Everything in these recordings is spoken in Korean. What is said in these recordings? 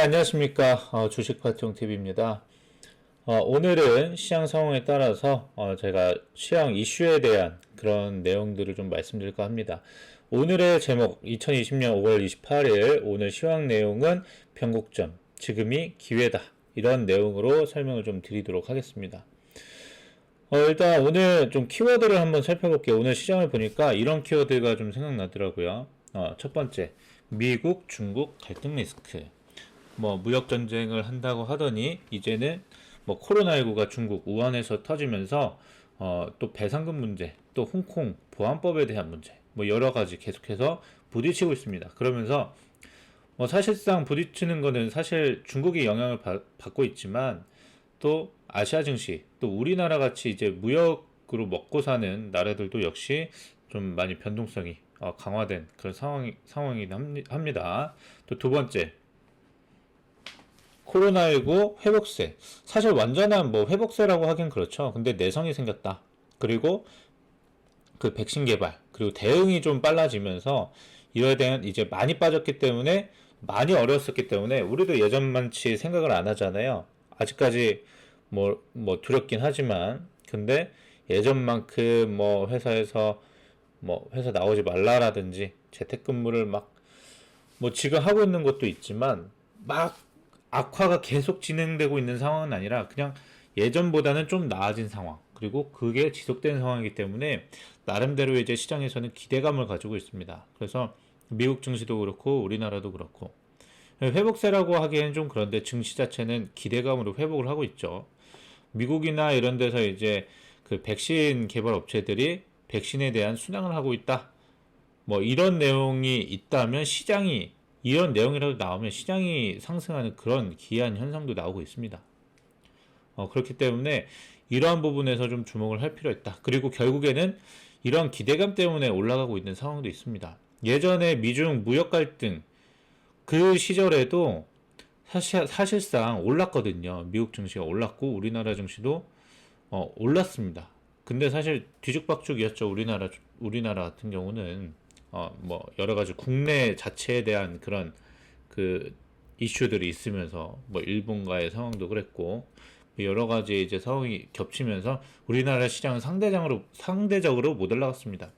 네, 안녕하십니까. 어, 주식파티용TV입니다. 어, 오늘은 시장 상황에 따라서 어, 제가 시장 이슈에 대한 그런 내용들을 좀 말씀드릴까 합니다. 오늘의 제목 2020년 5월 28일 오늘 시황 내용은 변곡점, 지금이 기회다. 이런 내용으로 설명을 좀 드리도록 하겠습니다. 어, 일단 오늘 좀 키워드를 한번 살펴볼게요. 오늘 시장을 보니까 이런 키워드가 좀 생각나더라고요. 어, 첫 번째, 미국, 중국 갈등 리스크. 뭐 무역 전쟁을 한다고 하더니 이제는 뭐 코로나19가 중국 우한에서 터지면서 어, 또 배상금 문제, 또 홍콩 보안법에 대한 문제, 뭐 여러 가지 계속해서 부딪히고 있습니다. 그러면서 뭐 사실상 부딪히는 거는 사실 중국이 영향을 받, 받고 있지만 또 아시아 증시, 또 우리나라 같이 이제 무역으로 먹고 사는 나라들도 역시 좀 많이 변동성이 어, 강화된 그런 상황이 상황이긴 합니- 합니다. 또 두 번째 코로나19 회복세. 사실 완전한 뭐 회복세라고 하긴 그렇죠. 근데 내성이 생겼다. 그리고 그 백신 개발, 그리고 대응이 좀 빨라지면서 이거에 대한 이제 많이 빠졌기 때문에 많이 어려웠었기 때문에 우리도 예전만치 생각을 안 하잖아요. 아직까지 뭐, 뭐 두렵긴 하지만 근데 예전만큼 뭐 회사에서 뭐 회사 나오지 말라라든지 재택근무를 막 뭐 지금 하고 있는 것도 있지만 막 악화가 계속 진행되고 있는 상황은 아니라 그냥 예전보다는 좀 나아진 상황. 그리고 그게 지속되는 상황이기 때문에 나름대로 이제 시장에서는 기대감을 가지고 있습니다. 그래서 미국 증시도 그렇고 우리나라도 그렇고 회복세라고 하기에는 좀 그런데 증시 자체는 기대감으로 회복을 하고 있죠. 미국이나 이런 데서 이제 그 백신 개발 업체들이 백신에 대한 순항을 하고 있다. 뭐 이런 내용이 있다면 시장이 이런 내용이라도 나오면 시장이 상승하는 그런 기이한 현상도 나오고 있습니다. 어, 그렇기 때문에 이러한 부분에서 좀 주목을 할 필요 있다. 그리고 결국에는 이런 기대감 때문에 올라가고 있는 상황도 있습니다. 예전에 미중 무역 갈등 그 시절에도 사실, 사실상 올랐거든요. 미국 증시가 올랐고 우리나라 증시도 어, 올랐습니다. 근데 사실 뒤죽박죽이었죠. 우리나라 우리나라 같은 경우는 어, 뭐 여러 가지 국내 자체에 대한 그런 그 이슈들이 있으면서 뭐 일본과의 상황도 그랬고 여러 가지 이제 상황이 겹치면서 우리나라 시장은 상대적으로 상대적으로 못 올라갔습니다.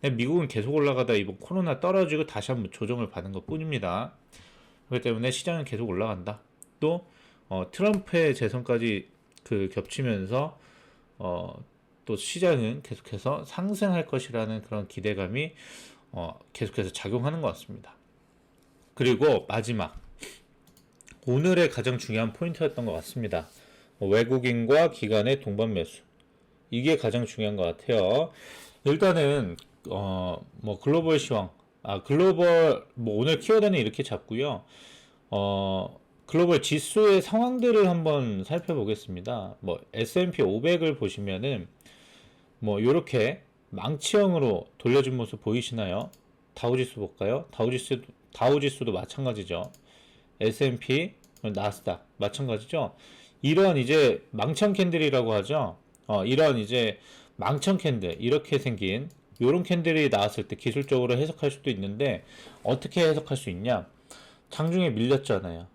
미국은 계속 올라가다 이번 코로나 떨어지고 다시 한번 조정을 받은 것 뿐입니다. 그렇기 때문에 시장은 계속 올라간다. 또 어, 트럼프의 재선까지 그 겹치면서 어, 또 시장은 계속해서 상승할 것이라는 그런 기대감이 어, 계속해서 작용하는 것 같습니다. 그리고 마지막 오늘의 가장 중요한 포인트였던 것 같습니다. 뭐 외국인과 기관의 동반 매수 이게 가장 중요한 것 같아요. 일단은 어, 뭐 글로벌 시황 아 글로벌 뭐 오늘 키워드는 이렇게 잡고요. 어 글로벌 지수의 상황들을 한번 살펴보겠습니다. 뭐 S&P 500을 보시면은 뭐 요렇게 망치형으로 돌려준 모습 보이시나요? 다우지수 볼까요? 다우지수 다우지수도 마찬가지죠. S&P 나스닥 마찬가지죠. 이런 이제 망청 캔들이라고 하죠. 어, 이런 이제 망청 캔들 이렇게 생긴 요런 캔들이 나왔을 때 기술적으로 해석할 수도 있는데 어떻게 해석할 수 있냐? 장중에 밀렸잖아요.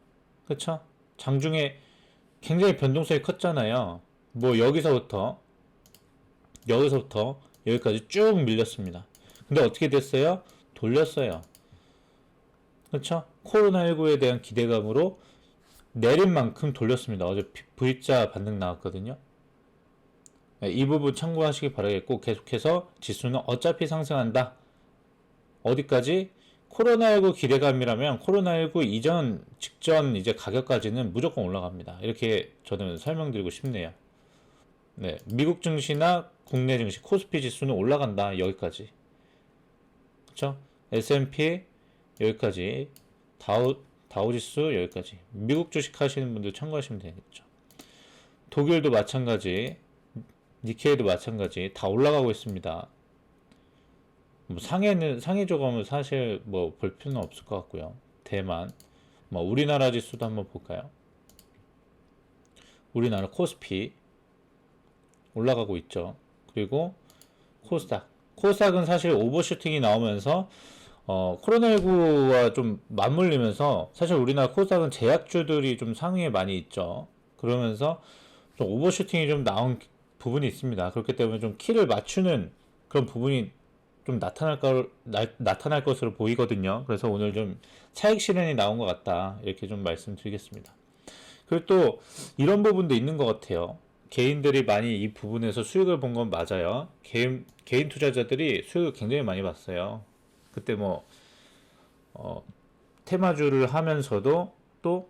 그쵸? 장중에 굉장히 변동성이 컸잖아요. 뭐 여기서부터 여기서부터 여기까지 쭉 밀렸습니다. 근데 어떻게 됐어요? 돌렸어요. 그렇죠? 코로나19에 대한 기대감으로 내린 만큼 돌렸습니다. 어제 V자 반등 나왔거든요. 네, 이 부분 참고하시기 바라겠고 계속해서 지수는 어차피 상승한다. 어디까지? 코로나19 기대감이라면 코로나19 이전 직전 이제 가격까지는 무조건 올라갑니다. 이렇게 저는 설명드리고 싶네요. 네, 미국 증시나 국내 증시 코스피 지수는 올라간다. 여기까지. 그렇죠? S&P 여기까지. 다우 다우 지수 여기까지. 미국 주식 하시는 분들 참고하시면 되겠죠. 독일도 마찬가지. 니케이도 마찬가지. 다 올라가고 있습니다. 뭐 상해는 상해 조감은 사실 뭐 볼 필요는 없을 것 같고요. 대만 뭐 우리나라 지수도 한번 볼까요? 우리나라 코스피 올라가고 있죠. 그리고 코스닥 코스닥은 사실 오버슈팅이 나오면서 어, 코로나19와 좀 맞물리면서 사실 우리나라 코스닥은 제약주들이 좀 상위에 많이 있죠. 그러면서 좀 오버슈팅이 좀 나온 부분이 있습니다. 그렇기 때문에 좀 키를 맞추는 그런 부분이 좀 나타날 걸, 나, 나타날 것으로 보이거든요. 그래서 오늘 좀 차익 실현이 나온 것 같다. 이렇게 좀 말씀드리겠습니다. 그리고 또 이런 부분도 있는 것 같아요. 개인들이 많이 이 부분에서 수익을 본 건 맞아요. 개인, 개인 투자자들이 수익을 굉장히 많이 봤어요. 그때 뭐, 어, 테마주를 하면서도 또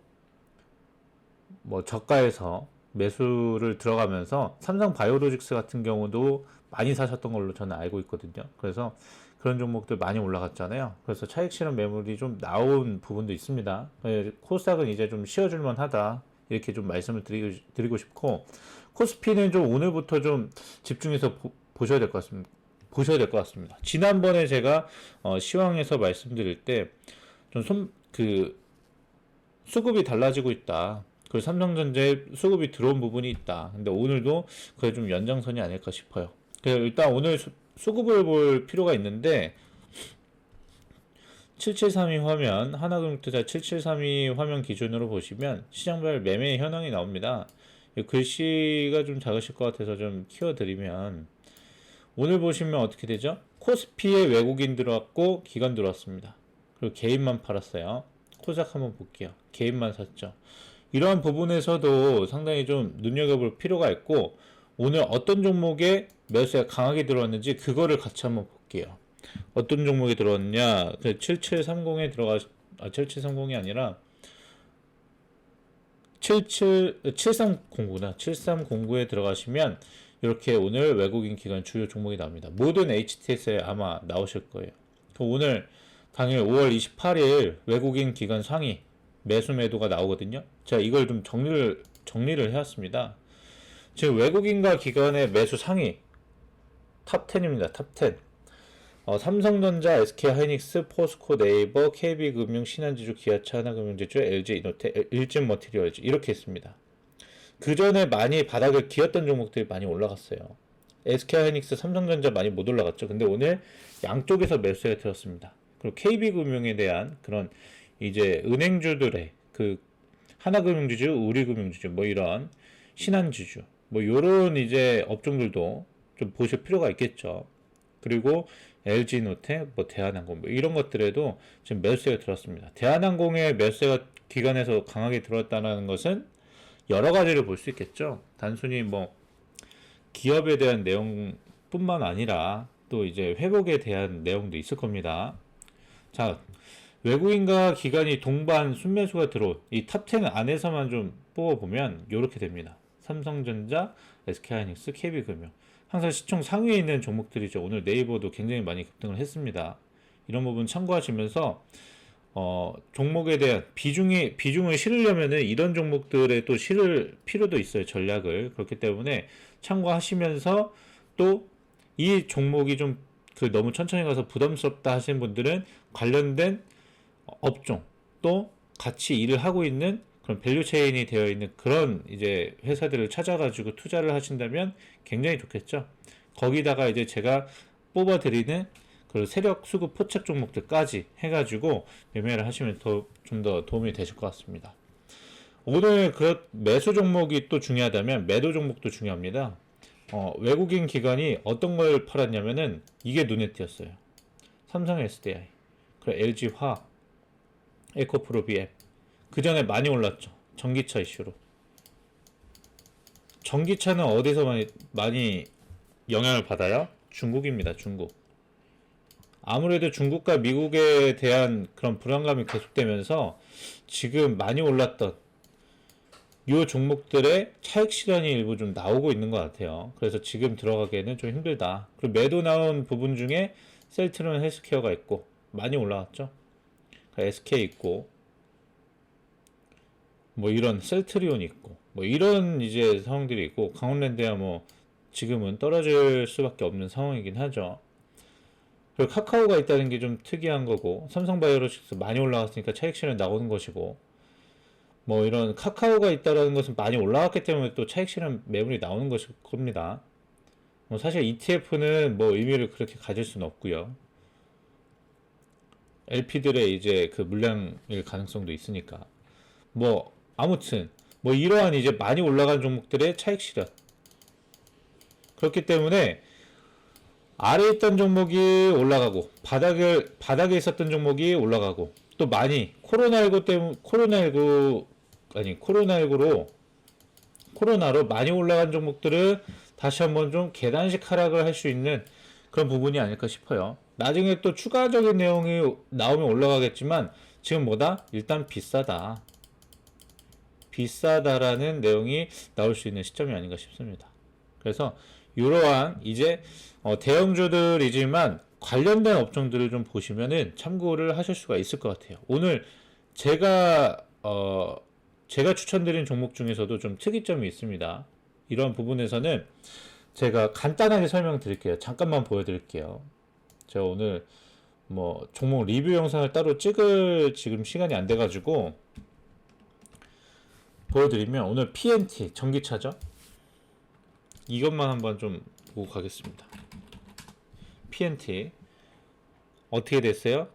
뭐 저가에서 매수를 들어가면서 삼성 바이오로직스 같은 경우도 많이 사셨던 걸로 저는 알고 있거든요. 그래서 그런 종목들 많이 올라갔잖아요. 그래서 차익 실현 매물이 좀 나온 부분도 있습니다. 예, 코스닥은 이제 좀 쉬어줄만 하다. 이렇게 좀 말씀을 드리고 싶고, 코스피는 좀 오늘부터 좀 집중해서 보, 셔야 될 것 같습니다. 보셔야 될 것 같습니다. 지난번에 제가 어, 시황에서 말씀드릴 때 좀 손, 그, 수급이 달라지고 있다. 그리고 삼성전자에 수급이 들어온 부분이 있다. 근데 오늘도 그게 좀 연장선이 아닐까 싶어요. 그래서 일단 오늘 수, 수급을 볼 필요가 있는데 7732 화면 하나금융투자 7732 화면 기준으로 보시면 시장별 매매 현황이 나옵니다. 글씨가 좀 작으실 것 같아서 좀 키워드리면 오늘 보시면 어떻게 되죠? 코스피에 외국인 들어왔고 기관 들어왔습니다. 그리고 개인만 팔았어요. 코작 한번 볼게요. 개인만 샀죠. 이러한 부분에서도 상당히 좀 눈여겨볼 필요가 있고 오늘 어떤 종목에 매수가 강하게 들어왔는지 그거를 같이 한번 볼게요. 어떤 종목이 들어왔냐? 그 7730에 들어가 아 7730이 아니라 77 7309나 7309에 들어가시면 이렇게 오늘 외국인 기관 주요 종목이 나옵니다. 모든 HTS에 아마 나오실 거예요. 오늘 당일 5월 28일 외국인 기관 상위 매수 매도가 나오거든요. 자, 이걸 좀 정리를 정리를 해왔습니다. 지금 외국인과 기관의 매수 상위 탑 10입니다. 탑 10. 어, 삼성전자, SK하이닉스, 포스코, 네이버, KB금융, 신한지주, 기아차, 하나금융지주, LG 이노테, 일진 머티리얼즈 이렇게 있습니다. 그 전에 많이 바닥을 기었던 종목들이 많이 올라갔어요. SK하이닉스, 삼성전자 많이 못 올라갔죠. 근데 오늘 양쪽에서 매수가 들었습니다. 그리고 KB금융에 대한 그런 이제 은행주들의 그 하나금융지주, 우리금융지주 뭐 이런 신한지주 뭐 요런 이제 업종들도 좀 보실 필요가 있겠죠. 그리고 LG노텍, 뭐 대한항공 뭐 이런 것들에도 지금 매수세가 들었습니다. 대한항공의 매수세가 기간에서 강하게 들어왔다는 것은 여러 가지를 볼 수 있겠죠. 단순히 뭐 기업에 대한 내용뿐만 아니라 또 이제 회복에 대한 내용도 있을 겁니다. 자, 외국인과 기관이 동반 순매수가 들어온 이 탑10 안에서만 좀 뽑아보면 이렇게 됩니다. 삼성전자, SK하이닉스, KB금융 항상 시총 상위에 있는 종목들이죠. 오늘 네이버도 굉장히 많이 급등을 했습니다. 이런 부분 참고하시면서 어, 종목에 대한 비중이 비중을 실으려면은 이런 종목들에 또 실을 필요도 있어요. 전략을 그렇기 때문에 참고하시면서 또 이 종목이 좀 그 너무 천천히 가서 부담스럽다 하시는 분들은 관련된 업종 또 같이 일을 하고 있는 그런 밸류 체인이 되어 있는 그런 이제 회사들을 찾아가지고 투자를 하신다면 굉장히 좋겠죠. 거기다가 이제 제가 뽑아드리는 그 세력 수급 포착 종목들까지 해가지고 매매를 하시면 더좀더 도움이 되실 것 같습니다. 오늘 그 매수 종목이 또 중요하다면 매도 종목도 중요합니다. 어, 외국인 기관이 어떤 걸 팔았냐면은 이게 눈에 띄었어요. 삼성 SDI, 그리고 LG 화학, 에코프로 BM. 그 전에 많이 올랐죠. 전기차 이슈로. 전기차는 어디서 많이, 많이 영향을 받아요? 중국입니다. 중국. 아무래도 중국과 미국에 대한 그런 불안감이 계속되면서 지금 많이 올랐던 이 종목들의 차익 실현이 일부 좀 나오고 있는 것 같아요. 그래서 지금 들어가기에는 좀 힘들다. 그리고 매도 나온 부분 중에 셀트론 헬스케어가 있고 많이 올라왔죠. SK 있고 뭐 이런 셀트리온 있고 뭐 이런 이제 상황들이 있고 강원랜드야 뭐 지금은 떨어질 수밖에 없는 상황이긴 하죠. 그리고 카카오가 있다는 게 좀 특이한 거고 삼성바이오로직스 많이 올라갔으니까 차익 실현 나오는 것이고 뭐 이런 카카오가 있다라는 것은 많이 올라왔기 때문에 또 차익 실현 매물이 나오는 것일 겁니다. 뭐 사실 ETF는 뭐 의미를 그렇게 가질 수는 없고요. LP들의 이제 그 물량일 가능성도 있으니까 뭐 아무튼 뭐 이러한 이제 많이 올라간 종목들의 차익 실현 그렇기 때문에 아래 있던 종목이 올라가고 바닥을 바닥에 있었던 종목이 올라가고 또 많이 코로나19 때문 코로나19 아니 코로나19로 코로나로 많이 올라간 종목들은 다시 한번 좀 계단식 하락을 할 수 있는 그런 부분이 아닐까 싶어요. 나중에 또 추가적인 내용이 나오면 올라가겠지만 지금 뭐다? 일단 비싸다. 비싸다라는 내용이 나올 수 있는 시점이 아닌가 싶습니다. 그래서 이러한 이제 어, 대형주들이지만 관련된 업종들을 좀 보시면은 참고를 하실 수가 있을 것 같아요. 오늘 제가 어, 제가 추천드린 종목 중에서도 좀 특이점이 있습니다. 이런 부분에서는 제가 간단하게 설명드릴게요. 잠깐만 보여드릴게요. 제가 오늘 뭐 종목 리뷰 영상을 따로 찍을 지금 시간이 안 돼가지고 보여드리면 오늘 PNT 전기차죠. 이것만 한번 좀 보고 가겠습니다. PNT 어떻게 됐어요?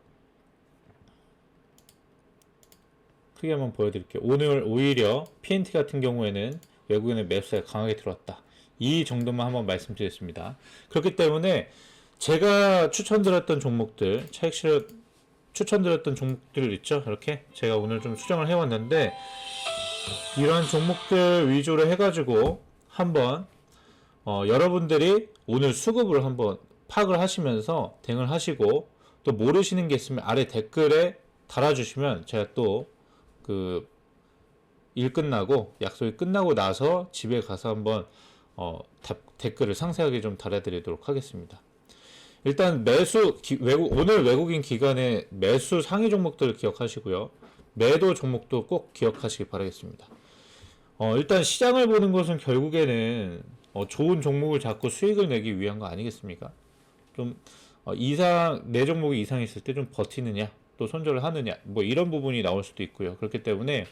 크게 한번 보여드릴게요. 오늘 오히려 PNT 같은 경우에는 외국인의 매수가 강하게 들어왔다. 이 정도만 한번 말씀드렸습니다. 그렇기 때문에 제가 추천드렸던 종목들, 차익 실현 추천드렸던 종목들 있죠? 이렇게 제가 오늘 좀 수정을 해왔는데 이런 종목들 위주로 해가지고 한번 어, 여러분들이 오늘 수급을 한번 파악을 하시면서 대응을 하시고 또 모르시는 게 있으면 아래 댓글에 달아주시면 제가 또 그 일 끝나고 약속이 끝나고 나서 집에 가서 한번 어, 답, 댓글을 상세하게 좀 달아드리도록 하겠습니다. 일단 매수 기, 외국 오늘 외국인 기관의 매수 상위 종목들을 기억하시고요. 매도 종목도 꼭 기억하시기 바라겠습니다. 어, 일단 시장을 보는 것은 결국에는 어, 좋은 종목을 잡고 수익을 내기 위한 거 아니겠습니까? 좀 어, 이상 내 종목이 이상 있을 때 좀 버티느냐, 또 손절을 하느냐, 뭐 이런 부분이 나올 수도 있고요. 그렇기 때문에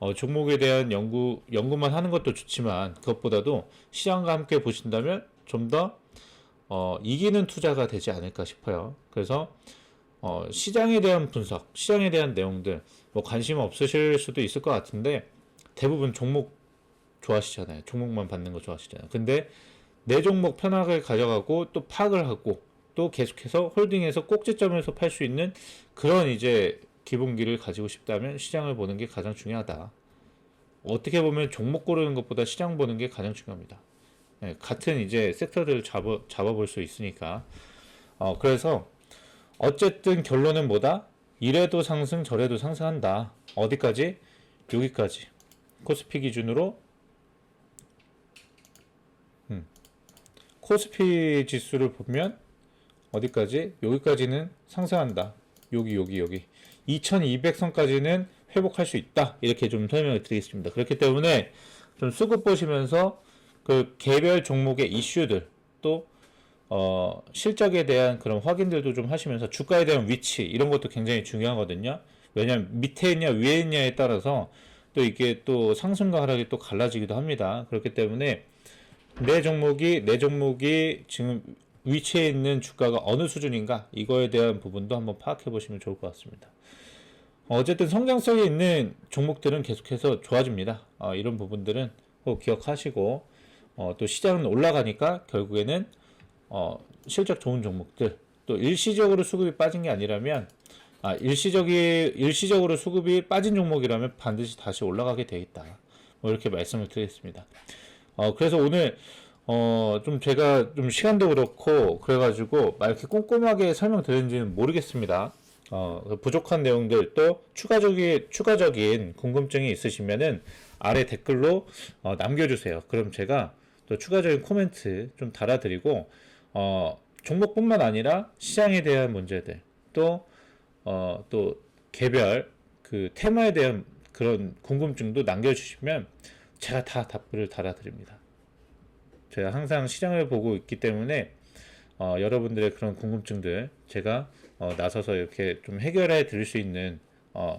어, 종목에 대한 연구 연구만 하는 것도 좋지만 그것보다도 시장과 함께 보신다면 좀더 어, 이기는 투자가 되지 않을까 싶어요. 그래서 어, 시장에 대한 분석, 시장에 대한 내용들 뭐 관심 없으실 수도 있을 것 같은데 대부분 종목 좋아하시잖아요. 종목만 받는 거 좋아하시잖아요. 근데 내 종목 편하게 가져가고 또 파악을 하고 또 계속해서 홀딩해서 꼭지점에서 팔 수 있는 그런 이제 기본기를 가지고 싶다면 시장을 보는 게 가장 중요하다. 어떻게 보면 종목 고르는 것보다 시장 보는 게 가장 중요합니다. 네, 같은 이제 섹터들을 잡아, 잡아볼 수 있으니까. 어, 그래서 어쨌든 결론은 뭐다? 이래도 상승, 저래도 상승한다. 어디까지? 여기까지. 코스피 기준으로 음. 코스피 지수를 보면 어디까지? 여기까지는 상승한다. 여기, 여기, 여기. 2200선까지는 회복할 수 있다. 이렇게 좀 설명을 드리겠습니다. 그렇기 때문에 좀 수급 보시면서 그 개별 종목의 이슈들 또 어, 실적에 대한 그런 확인들도 좀 하시면서 주가에 대한 위치 이런 것도 굉장히 중요하거든요. 왜냐하면 밑에 있냐 위에 있냐에 따라서 또 이게 또 상승과 하락이 또 갈라지기도 합니다. 그렇기 때문에 내 종목이 내 종목이 지금 위치에 있는 주가가 어느 수준인가 이거에 대한 부분도 한번 파악해 보시면 좋을 것 같습니다. 어쨌든 성장성이 있는 종목들은 계속해서 좋아집니다. 어, 이런 부분들은 꼭 기억하시고 어, 또 시장은 올라가니까 결국에는 어, 실적 좋은 종목들 또 일시적으로 수급이 빠진 게 아니라면 아, 일시적이 일시적으로 수급이 빠진 종목이라면 반드시 다시 올라가게 돼 있다. 뭐 이렇게 말씀을 드리겠습니다. 어, 그래서 오늘 어, 좀 제가 좀 시간도 그렇고 그래가지고 막 이렇게 꼼꼼하게 설명드렸는지는 모르겠습니다. 어, 그 부족한 내용들 또 추가적인 추가적인 궁금증이 있으시면은 아래 댓글로 어, 남겨주세요. 그럼 제가 또 추가적인 코멘트 좀 달아드리고 어, 종목뿐만 아니라 시장에 대한 문제들 또 어, 또 개별 그 테마에 대한 그런 궁금증도 남겨주시면 제가 다 답글을 달아드립니다. 제가 항상 시장을 보고 있기 때문에 어, 여러분들의 그런 궁금증들 제가 어, 나서서 이렇게 좀 해결해 드릴 수 있는 어,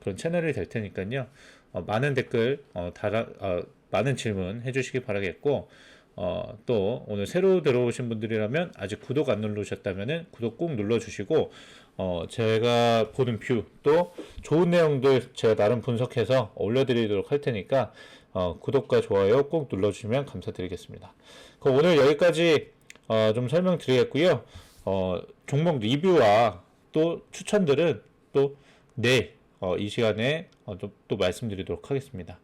그런 채널이 될 테니까요. 어, 많은 댓글 어, 달아, 어, 많은 질문 해주시기 바라겠고 어, 또 오늘 새로 들어오신 분들이라면 아직 구독 안 누르셨다면은 구독 꼭 눌러주시고 어, 제가 보는 뷰 또 좋은 내용들 제가 나름 분석해서 올려드리도록 할 테니까 어, 구독과 좋아요 꼭 눌러주시면 감사드리겠습니다. 그럼 오늘 여기까지 어, 좀 설명드리겠고요. 어, 종목 리뷰와 또 추천들은 또 내일 어, 이 시간에 어, 또, 또 말씀드리도록 하겠습니다.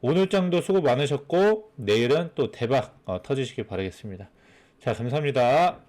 오늘 장도 수고 많으셨고 내일은 또 대박 어, 터지시길 바라겠습니다. 자, 감사합니다.